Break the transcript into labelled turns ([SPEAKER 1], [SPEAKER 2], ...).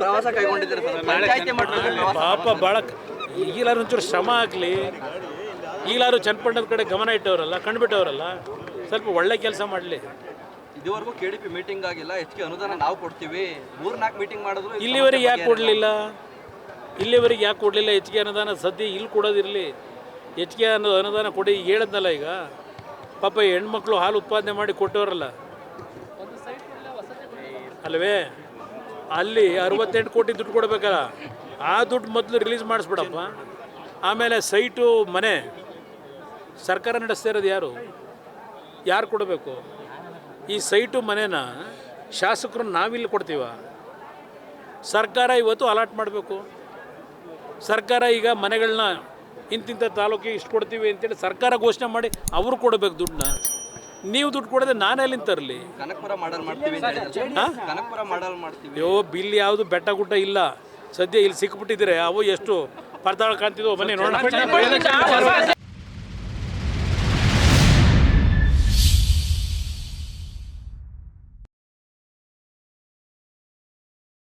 [SPEAKER 1] ಪ್ರವಾಸ ಕೈಗೊಂಡಿದ್ದಾರೆ ಸರ್. ಪಂಚಾಯತಿ ಮಟ್ಟದಲ್ಲಿ ಪ್ರವಾಸ
[SPEAKER 2] ಪಾಪ ಭಾಳ ಈಗಲಾರು ಒಂಚೂರು ಶ್ರಮ ಆಗಲಿ. ಈಗಲಾರು ಚನ್ನಪಟ್ಟಣದ ಕಡೆ ಗಮನ ಇಟ್ಟವರಲ್ಲ ಕಂಡುಬಿಟ್ಟವರಲ್ಲ ಸ್ವಲ್ಪ ಒಳ್ಳೆ ಕೆಲಸ ಮಾಡಲಿ.
[SPEAKER 1] ಇದುವರೆಗೂ ಕೆ ಡಿ ಪಿ ಮೀಟಿಂಗ್ ಆಗಿಲ್ಲ ಹೆಚ್ಚಿಗೆ ಅನುದಾನ ನಾವು ಕೊಡ್ತೀವಿ. ಮೂರ್ ನಾಲ್ಕು ಮೀಟಿಂಗ್ ಮಾಡಿದ್ರು ಈ
[SPEAKER 2] ಇಲ್ಲಿವರೆಗೆ ಯಾಕೆ ಕೊಡಲಿಲ್ಲ? ಇಲ್ಲಿವರೆಗೆ ಯಾಕೆ ಕೊಡಲಿಲ್ಲ? ಹೆಚ್ಚಿಗೆ ಅನುದಾನ ಸದ್ಯ ಇಲ್ಲಿ ಕೊಡೋದಿರಲಿ. ಹೆಚ್ಚಿಗೆ ಅನ್ನೋ ಅನುದಾನ ಕೊಡಿ ಈಗ ಹೇಳದ್ನಲ್ಲ ಈಗ. ಪಾಪ ಹೆಣ್ಮಕ್ಳು ಹಾಲು ಉತ್ಪಾದನೆ ಮಾಡಿ ಕೊಟ್ಟವರಲ್ಲ. ಅಲ್ವೇ? ಅಲ್ಲಿ ಅರವತ್ತೆಂಟು ಕೋಟಿ ದುಡ್ಡು ಕೊಡಬೇಕಲ್ಲ, ಆ ದುಡ್ಡು ಮೊದಲು ರಿಲೀಸ್ ಮಾಡಿಸ್ಬಿಡಪ್ಪ. ಆಮೇಲೆ ಸೈಟು ಮನೆ, ಸರ್ಕಾರ ನಡೆಸ್ತಾ ಇರೋದು ಯಾರು? ಯಾರು ಕೊಡಬೇಕು? ಈ ಸೈಟು ಮನೆನ ಶಾಸಕರು ನಾವಿಲ್ಲಿ ಕೊಡ್ತೀವ? ಸರ್ಕಾರ ಇವತ್ತು ಅಲಾಟ್ ಮಾಡಬೇಕು. ಸರ್ಕಾರ ಈಗ ಮನೆಗಳನ್ನ ಇಂತಿಂಥ ತಾಲೂಕಿಗೆ ಇಷ್ಟು ಕೊಡ್ತೀವಿ ಅಂತೇಳಿ ಸರ್ಕಾರ ಘೋಷಣೆ ಮಾಡಿ ಅವರು ಕೊಡಬೇಕು ದುಡ್ಡನ್ನ. ನೀವು ದುಡ್ಡು ಕೊಡದೆ ನಾನು ಎಲ್ಲಿಂದ ತರಲಿ
[SPEAKER 1] ಕನಕಪುರ ಮಾಡಲ್ ಮಾಡ್ತೀವಿ ಕನಕಪುರ ಮಾಡಲ್ ಮಾಡ್ತೀವಿ
[SPEAKER 2] ಅಯ್ಯೋ ಬಿಲ್ ಯಾವುದು ಬೆಟ್ಟ ಗುಡ್ಡ ಇಲ್ಲ ಸದ್ಯ ಇಲ್ಲಿ ಸಿಕ್ಬಿಟ್ಟಿದ್ರೆ ಅವು ಎಷ್ಟು ಪರ್ದಾಳ ಕಾಣ್ತಿದ್ವು ಬನ್ನಿ ನೋಡೋಣ